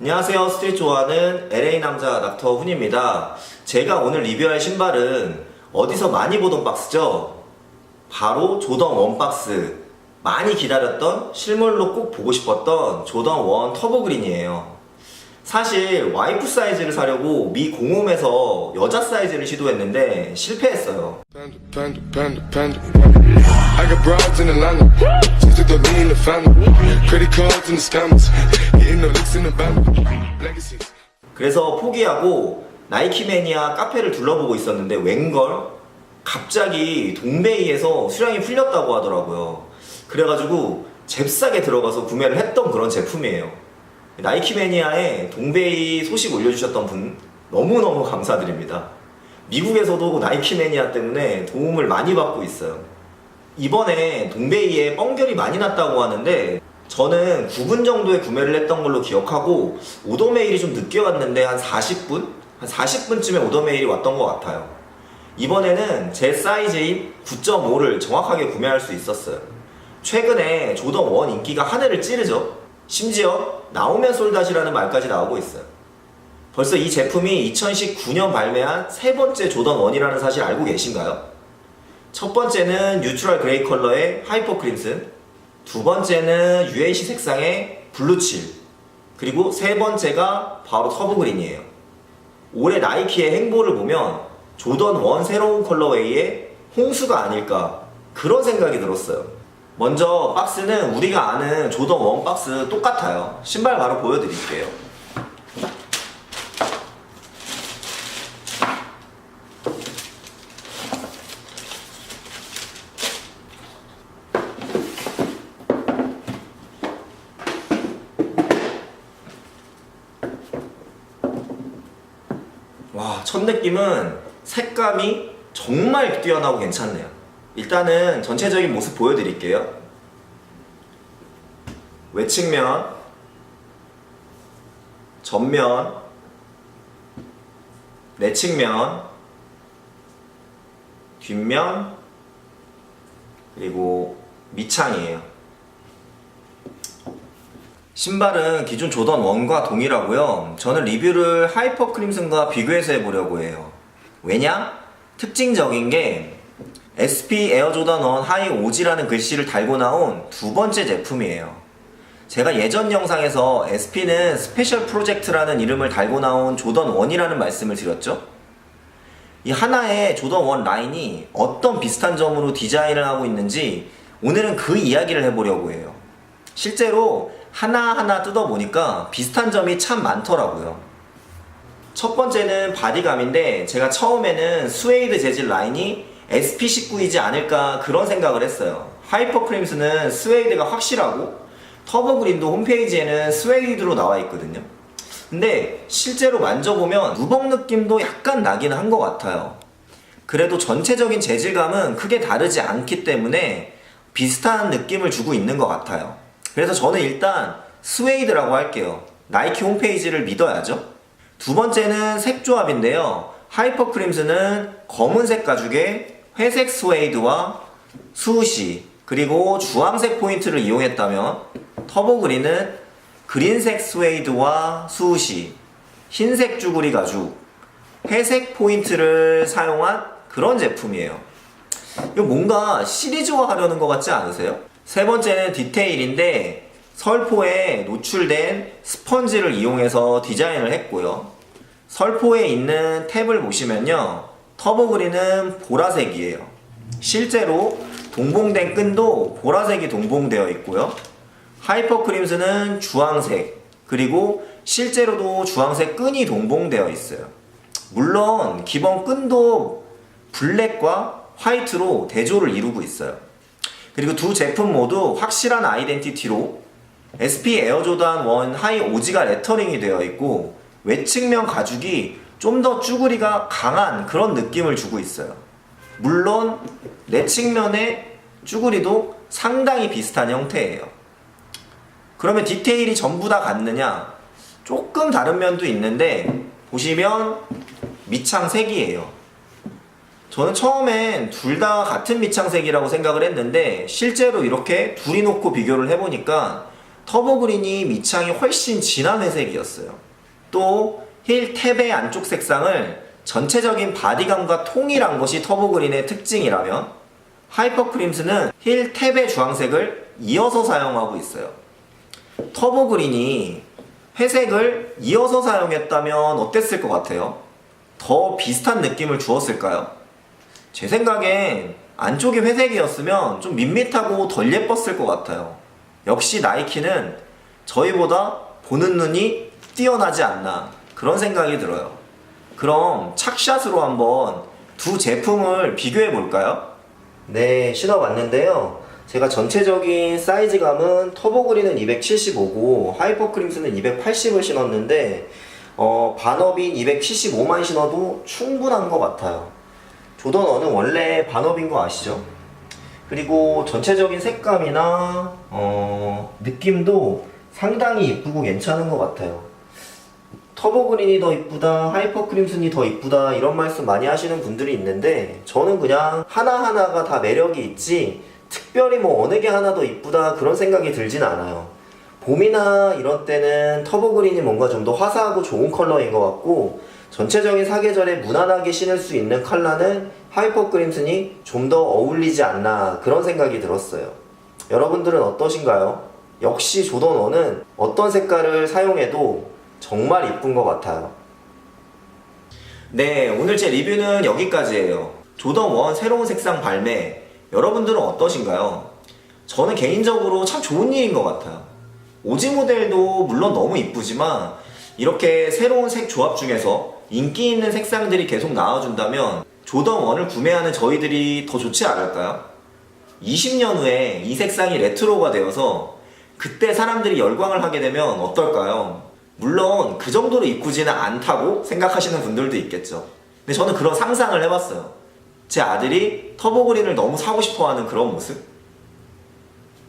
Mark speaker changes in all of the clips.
Speaker 1: 안녕하세요. 스트릿 좋아하는 LA 남자 닥터 훈입니다. 제가 오늘 리뷰할 신발은 어디서 많이 보던 박스죠? 바로 조던 원 박스. 많이 기다렸던 실물로 꼭 보고 싶었던 조던 원 터보 그린이에요. 사실 와이프 사이즈를 사려고 미 공홈에서 여자 사이즈를 시도했는데 실패했어요. 그래서 포기하고 나이키 매니아 카페를 둘러보고 있었는데 웬걸 갑자기 동베이에서 수량이 풀렸다고 하더라고요. 그래가지고 잽싸게 들어가서 구매를 했던 그런 제품이에요. 나이키 매니아에 동베이 소식 올려주셨던 분 너무너무 감사드립니다. 미국에서도 나이키 매니아 때문에 도움을 많이 받고 있어요. 이번에 동베이에 뻥결이 많이 났다고 하는데 저는 9분 정도에 구매를 했던 걸로 기억하고 오더 메일이 좀 늦게 왔는데 한 40분? 한 40분쯤에 오더 메일이 왔던 것 같아요. 이번에는 제 사이즈인 9.5를 정확하게 구매할 수 있었어요. 최근에 조던 1 인기가 하늘을 찌르죠. 심지어 나오면 솔닷이라는 말까지 나오고 있어요. 벌써 이 제품이 2019년 발매한 세 번째 조던 1이라는 사실 알고 계신가요? 첫 번째는 뉴트럴 그레이 컬러의 하이퍼 크림슨, 두 번째는 UAC 색상의 블루칠, 그리고 세 번째가 바로 터보 그린이에요. 올해 나이키의 행보를 보면 조던 1 새로운 컬러웨이의 홍수가 아닐까 그런 생각이 들었어요. 먼저 박스는 우리가 아는 조던 1 박스 똑같아요. 신발 바로 보여드릴게요. 와, 첫 느낌은 색감이 정말 뛰어나고 괜찮네요. 일단은 전체적인 모습 보여드릴게요. 외측면, 전면, 내측면, 뒷면, 그리고 밑창이에요. 신발은 기존 조던 1과 동일하고요. 저는 리뷰를 하이퍼 크림슨과 비교해서 해보려고 해요. 왜냐? 특징적인 게 SP 에어 조던 1 하이 오지라는 글씨를 달고 나온 두 번째 제품이에요. 제가 예전 영상에서 SP는 스페셜 프로젝트라는 이름을 달고 나온 조던 1이라는 말씀을 드렸죠. 이 하나의 조던 1 라인이 어떤 비슷한 점으로 디자인을 하고 있는지 오늘은 그 이야기를 해보려고 해요. 실제로 하나하나 뜯어보니까 비슷한 점이 참 많더라고요. 첫 번째는 바디감인데 제가 처음에는 스웨이드 재질 라인이 SP19이지 않을까 그런 생각을 했어요. 하이퍼 크림스는 스웨이드가 확실하고 터보 그린도 홈페이지에는 스웨이드로 나와 있거든요. 근데 실제로 만져보면 누벅 느낌도 약간 나긴 한 것 같아요. 그래도 전체적인 재질감은 크게 다르지 않기 때문에 비슷한 느낌을 주고 있는 것 같아요. 그래서 저는 일단 스웨이드라고 할게요. 나이키 홈페이지를 믿어야죠. 두 번째는 색 조합인데요. 하이퍼 크림스는 검은색 가죽에 회색 스웨이드와 수시 그리고 주황색 포인트를 이용했다면 터보 그린은 그린색 스웨이드와 수시 흰색 쭈구리 가죽 회색 포인트를 사용한 그런 제품이에요. 이거 뭔가 시리즈화 하려는 것 같지 않으세요? 세 번째는 디테일인데 설포에 노출된 스펀지를 이용해서 디자인을 했고요. 설포에 있는 탭을 보시면요. 터보 그린은 보라색이에요. 실제로 동봉된 끈도 보라색이 동봉되어 있고요. 하이퍼 크림스는 주황색, 그리고 실제로도 주황색 끈이 동봉되어 있어요. 물론 기본 끈도 블랙과 화이트로 대조를 이루고 있어요. 그리고 두 제품 모두 확실한 아이덴티티로 SP 에어조단 1 하이 오지가 레터링이 되어 있고 외측면 가죽이 좀 더 쭈구리가 강한 그런 느낌을 주고 있어요. 물론 내 측면의 쭈구리도 상당히 비슷한 형태예요. 그러면 디테일이 전부 다 같느냐? 조금 다른 면도 있는데 보시면 밑창색이에요. 저는 처음엔 둘 다 같은 밑창색이라고 생각을 했는데 실제로 이렇게 둘이 놓고 비교를 해보니까 터보 그린이 밑창이 훨씬 진한 회색이었어요. 또 힐 탭의 안쪽 색상을 전체적인 바디감과 통일한 것이 터보 그린의 특징이라면 하이퍼 크림스는 힐 탭의 주황색을 이어서 사용하고 있어요. 터보 그린이 회색을 이어서 사용했다면 어땠을 것 같아요? 더 비슷한 느낌을 주었을까요? 제 생각엔 안쪽이 회색이었으면 좀 밋밋하고 덜 예뻤을 것 같아요. 역시 나이키는 저희보다 보는 눈이 뛰어나지 않나 그런 생각이 들어요. 그럼 착샷으로 한번 두 제품을 비교해 볼까요? 네, 신어봤는데요. 제가 전체적인 사이즈감은 터보그린은 275고 하이퍼크림스는 280을 신었는데 어, 반업인 275만 신어도 충분한 것 같아요. 조던어는 원래 반업인 거 아시죠? 그리고 전체적인 색감이나 어, 느낌도 상당히 이쁘고 괜찮은 것 같아요. 터보 그린이 더 이쁘다, 하이퍼 크림슨이 더 이쁘다 이런 말씀 많이 하시는 분들이 있는데 저는 그냥 하나하나가 다 매력이 있지 특별히 뭐 어느 게 하나 더 이쁘다 그런 생각이 들진 않아요. 봄이나 이런 때는 터보 그린이 뭔가 좀 더 화사하고 좋은 컬러인 것 같고 전체적인 사계절에 무난하게 신을 수 있는 컬러는 하이퍼크림슨이 좀 더 어울리지 않나 그런 생각이 들었어요. 여러분들은 어떠신가요? 역시 조던1은 어떤 색깔을 사용해도 정말 이쁜 것 같아요. 네, 오늘 제 리뷰는 여기까지예요. 조던1 새로운 색상 발매, 여러분들은 어떠신가요? 저는 개인적으로 참 좋은 일인 것 같아요. 오지 모델도 물론 너무 이쁘지만 이렇게 새로운 색 조합 중에서 인기 있는 색상들이 계속 나와준다면 조던1을 구매하는 저희들이 더 좋지 않을까요? 20년 후에 이 색상이 레트로가 되어서 그때 사람들이 열광을 하게 되면 어떨까요? 물론 그 정도로 이쁘지는 않다고 생각하시는 분들도 있겠죠. 근데 저는 그런 상상을 해봤어요. 제 아들이 터보그린을 너무 사고 싶어하는 그런 모습?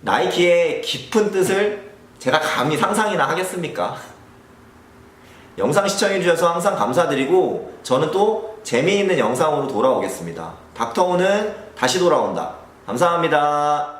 Speaker 1: 나이키의 깊은 뜻을 제가 감히 상상이나 하겠습니까? 영상 시청해주셔서 항상 감사드리고 저는 또 재미있는 영상으로 돌아오겠습니다. 닥터우는 다시 돌아온다. 감사합니다.